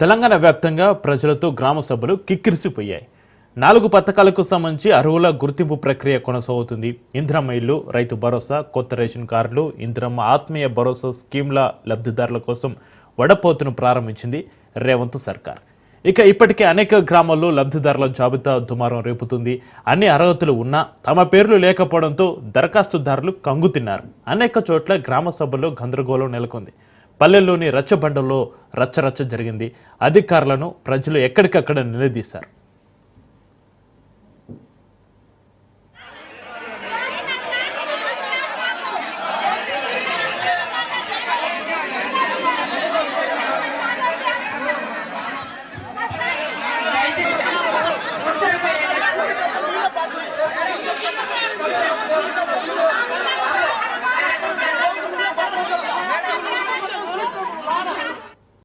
తెలంగాణ వ్యాప్తంగా ప్రజలతో గ్రామ సభలు కిక్కిరిసిపోయాయి. నాలుగు పథకాలకు సంబంధించి అర్హుల గుర్తింపు ప్రక్రియ కొనసాగుతుంది. ఇందిరమ్మ ఇల్లు రైతు భరోసా కొత్త రేషన్ కార్డులు ఇంద్రమ్మ ఆత్మీయ భరోసా స్కీమ్ల లబ్ధిదారుల కోసం వడపోతును ప్రారంభించింది రేవంత్ సర్కార్. ఇక ఇప్పటికే అనేక గ్రామాల్లో లబ్ధిదారుల జాబితా దుమారం రేపుతుంది. అన్ని అర్హతలు ఉన్నా తమ పేర్లు లేకపోవడంతో దరఖాస్తుదారులు కంగుతిన్నారు. అనేక చోట్ల గ్రామ సభల్లో గందరగోళం నెలకొంది. పల్లెల్లోని రచ్చబండలో రచ్చరచ్చ జరిగింది. అధికారులను ప్రజలు ఎక్కడికక్కడ నిలదీశారు.